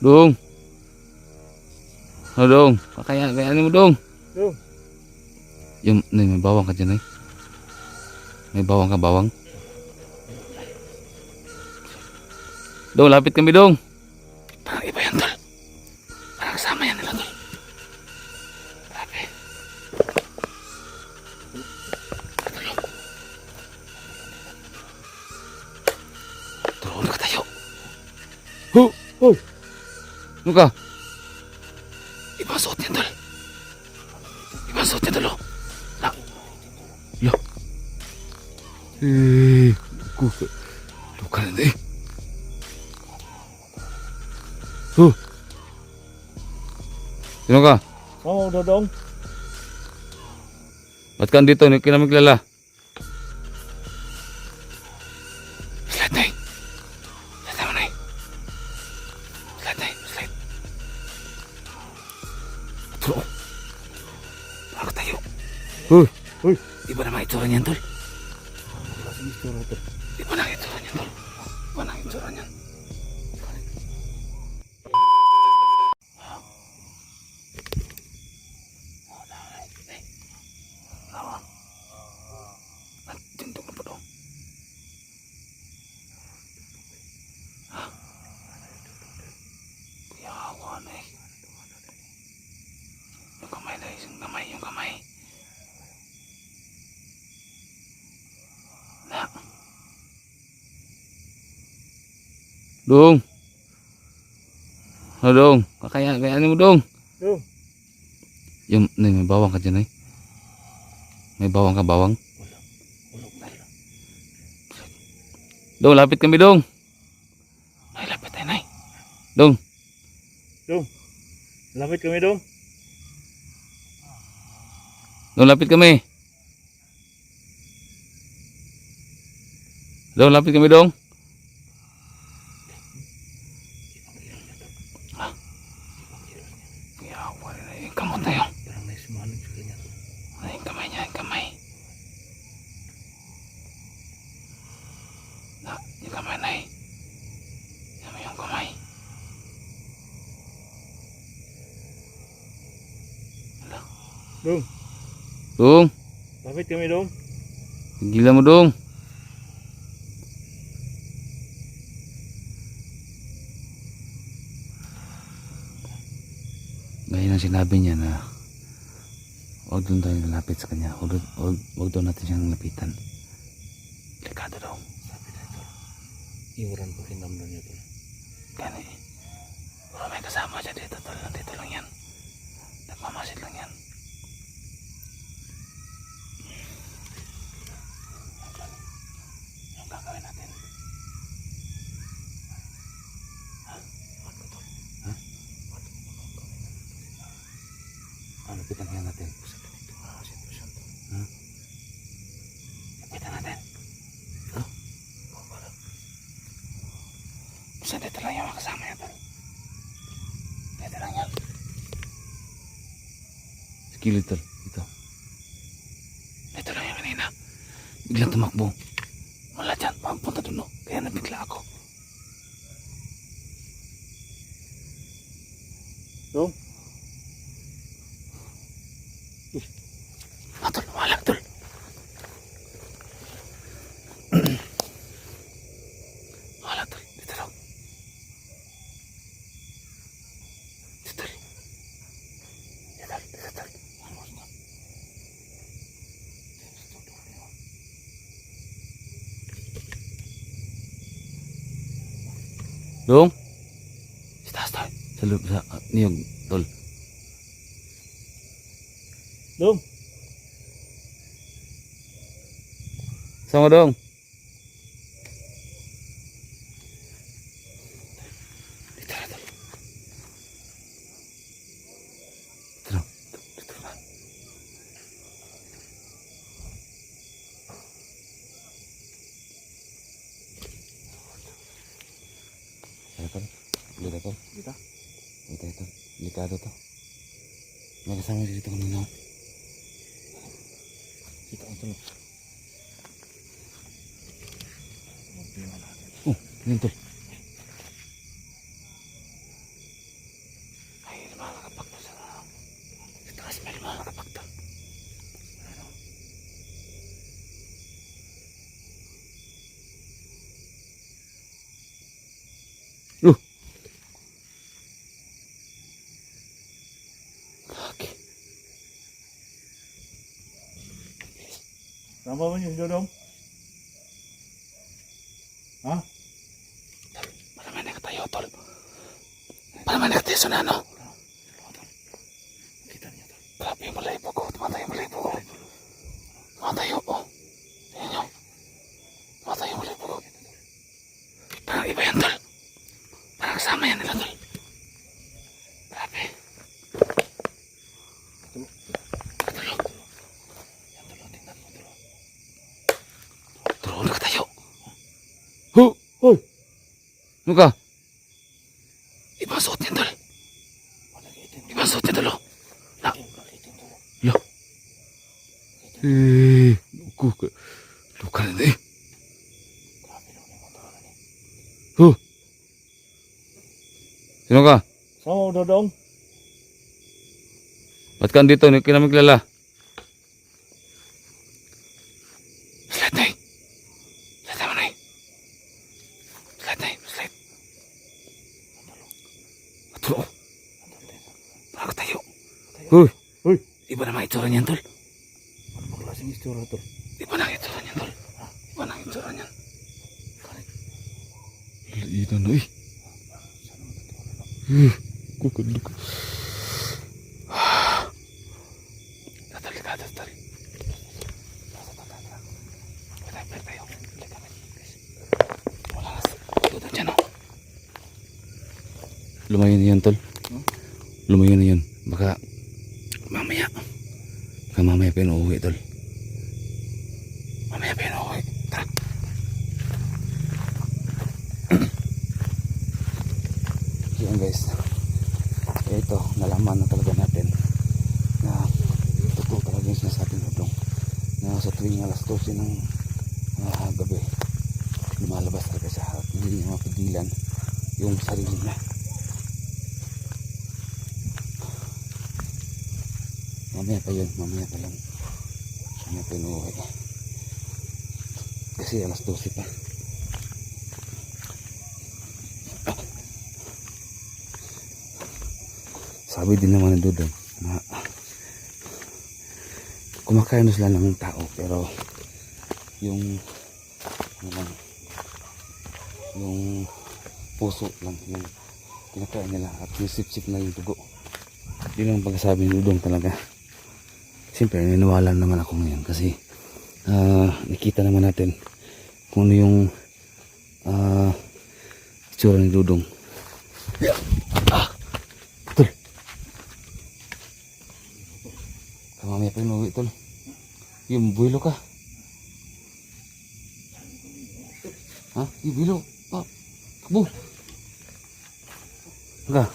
Dong. Ano dong? Kaya kaya mo dong. Dong. Yung may, may bawang ka dyan eh. May bawang ka bawang. Dong, lapit kami dong. Parang iba yan tol. Parang kasama yan nila tol. Grabe. Tulungan ka tayo. Hu! Hoy! Ano ka? Ibang suot niyan, tol. Ibang suot niyan, tol. oh. La. La. Eh. Ku. Luka na eh. Huh. Sino ka? Oo, Dodong. Ba't ka andito? Hindi ka namin kilala. Tulo. Bago tayo. Uy. Uy. Iba naman itsura niyan, tol. Kasi gusto na ito. Iba na ang itsura niyan, tol. Iba na ang itsura niyan. Tintok na pa daw. Kuyawa na eh. Yung kamay na yung kamay, yung kamay. Na. Dong. Ano dong? Kaya, kaya mo dong. Dong. Yung, may, may bawang ka dyan eh. May bawang ka, bawang. Dong, lapit kami dong. Ay, lapit tayo, nay. Dong, Dong. Lapit kami, Dong. dong, lapit kami. Dong, lapit kami dong. Ah. Yawa na yung kamot na yun. Parang may sumanod sa kanya. Ay, yung kamay niya, yung kamay. Na, yung kamay na eh. Yan mo yung kamay. Dong. Dong, Lapit kami, Dong. gila mo dong. Ngayon ang sinabi niya na huwag doon tayo lalapit sa kanya. Huwag, huwag, huwag doon natin siyang lapitan. Delikado daw. Sabi na ito. Iwaran ko kinamdan niya ito. Gani. Puro may kasama siya dito. Tol. Nandito lang yan. Nagmamasid lang yan. Yung gagawin natin. Ha? What ko tol? Ha? What ko Ano pinagyan natin? Ah, sitwasyon to. Ha? Lapitan natin. Ha? Basta dito lang yung kasama niya, tol. Dito lang yan. Sa kilid, tol. Dito. Dito lang yung kanina. Biglang tumakbo. Wala dyan. Papunta dun, no? Kaya nabigla ako. Ah, tol. Wala, tol. Wala, tol. Dito lang. Dito, tol. Dito, tol. Dito, tol. Ano, ano? Dong? Sa taas tayo. Sa loob, sa uh, niyog, tol. Dong. Sama dong. Dito na, tol. Dito na. Dito na. Ano tol? Dito tol. Dito? Dito ito. Delikado to. May kasama dito kanina. Kita ang tulog. Oh, yun tol. Ba niyo, Dodong? Ha? Malaman na tayo, tol. Malaman na tayo sa nano. Kita niyo, tol. Grabe yung malayo ko. Tumatayo yung malayo ko. Tumatayo, oh. Tingnan nyo. Tumatayo yung malayo ko. Parang iba yan, tol. Parang kasama yan nila, tol. Grabe. Tulo. Yan, tol. Tingnan mo, tol. Tulo, nakatayo. Ho! Hoy! Niyan, tol. Panagitin. Ibang suot niyan, tol. oh. La. Panagitin, tol. Lo. Eh, luka ka. Luka na eh. Grabe naman yung mga tao ni. Ho! Sino ka? Sama, Dodong. Ba't ka andito? Hindi ka namin kilala. Slide na eh. Slide naman eh. Slide na eh. Slide. Matulo. Parang tayo. Hoy! Hoy! Iba naman itsura niyan, tol. Ano ba klaseng istura, tol? Iba na itsura niyan, tol. Iba na itsura niyan. Ina na eh. Kukadlo ka. Tatal, tatal, tatal. Patay, patay tayo. Balik kami. Wala na. Tuto dyan, oh. Lumayo na yan, tol. Lumayo na yun. Baka mamaya. Baka mamaya pa yun uuwi, tol. Mamaya pa yun uuwi. Tara. Yan guys. Ito, nalaman na talaga natin na totoo talaga yung sinasabi ng Dong na sa tuwing alas 12 ng ah, gabi lumalabas talaga siya at hindi niya mapigilan yung sarili niya. Mamaya pa yun, mamaya pa lang. Mamaya pa yun. Kasi alas 12 pa. Sabi din naman ni Dudong na kumakain sila ng tao pero yung ano yung puso lang yung kinakain nila at yung sip-sip na yung dugo. Yun ang pagkasabi ni Dudong talaga. Siyempre niniwala naman ako ngayon kasi ah, nakita naman natin kung ano yung ah, itsura ni Dudong ah, tol kamamaya pa yung uwi tol yung buwilo ka ha yung buwilo pa takbo Enggak.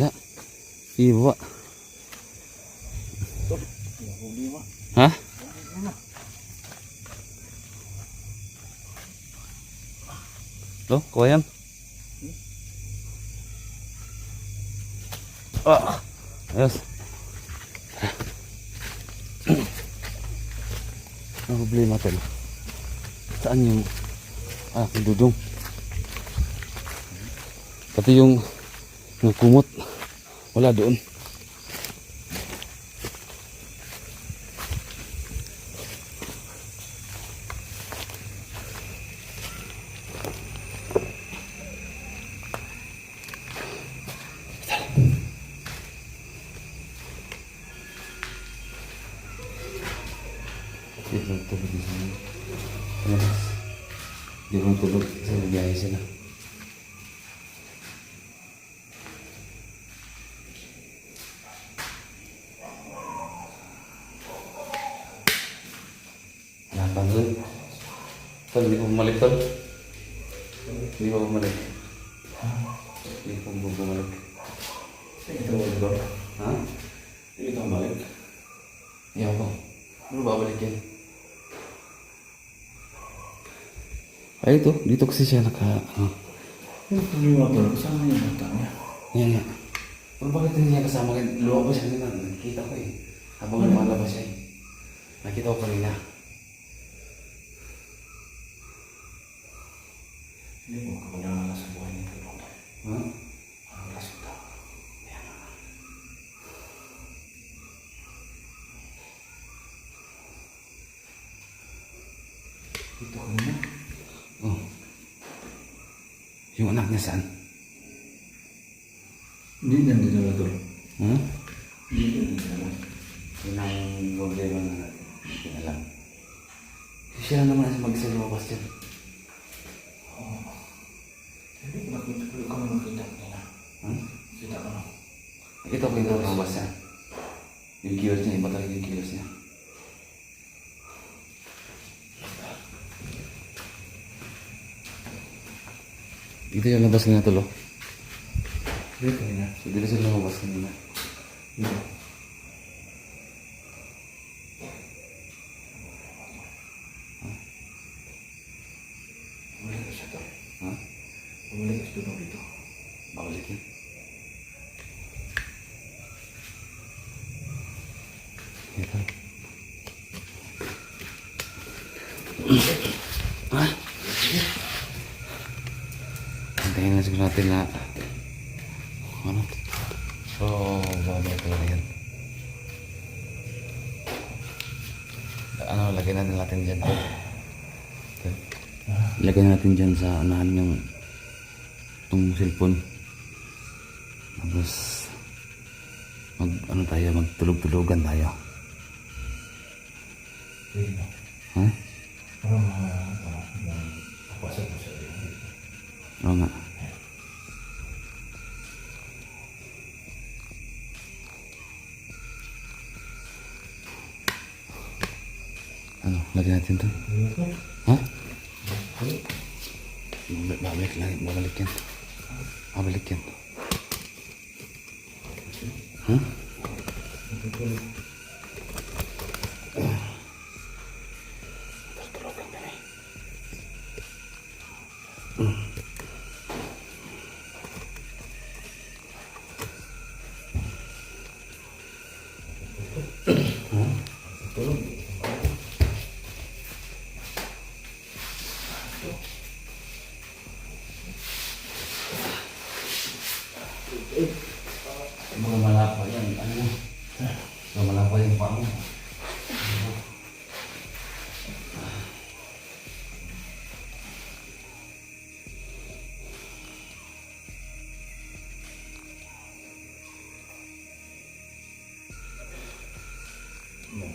Ya. Iya, Bapak. Huli mo. Hah? Loh, kawayan? Ah. Ayos. Ang problema tol. Saan yung aking dudong? Pati yung yung kumot. Wala doon. Tulog di sini. Ano mas? Di lang tulog sa biyahe sila. Kenapa lu? Tol, hindi pa bumalik tol? Hindi pa bumalik. Hindi pa bumalik. Ito, Dodong. Ha? Ito ang balik. Iyaw ko. Ano babalik yan? Ay, ito. Dito kasi siya naka... Ano. Ano po yung mga bro? Kasama niya yung bata niya. Yan nga. Pero bakit hindi niya kasama? Luwa ko siya nila. Nakita ko eh. Habang ano? lumalabas siya eh. Nakita ko kanina. Hindi mo kamagana sa buhay niya. Ha? Ang resulta. Yan nga. Dito kanina. Yung anak niya saan? Hindi na dito na tol. Hmm? Hindi na dito na. Yun ang problema na natin. Hindi ko alam. Siya naman ang mag-isa lumabas dyan. Hindi ko nakita ko ikaw na nakita nila. Hmm? Kita ko na. Nakita ko yung lumabas niya. Yung kilos niya, iba talaga yung kilos niya. Dito yung labas kanina tulo. Dito na. So, dito sila lumabas kanina. Dito. Bumalik siya tol. Ha? Bumalik siya dito. Babalik yun. Ito. Ha? Siguro natin na ano? So, babalik talaga yan. Ano, lagyan natin natin dyan. Lagyan natin dyan sa anahan yung itong cellphone. Tapos, mag, ano tayo, magtulog-tulogan tayo. Dito. Ha? Para mga, para mga, kapasa ko siya dito. Oo nga. Ano, lagyan natin to. Ha? Babalik, lang, babalik yan. Babalik yan. Ha? Tutulugan kami. Mga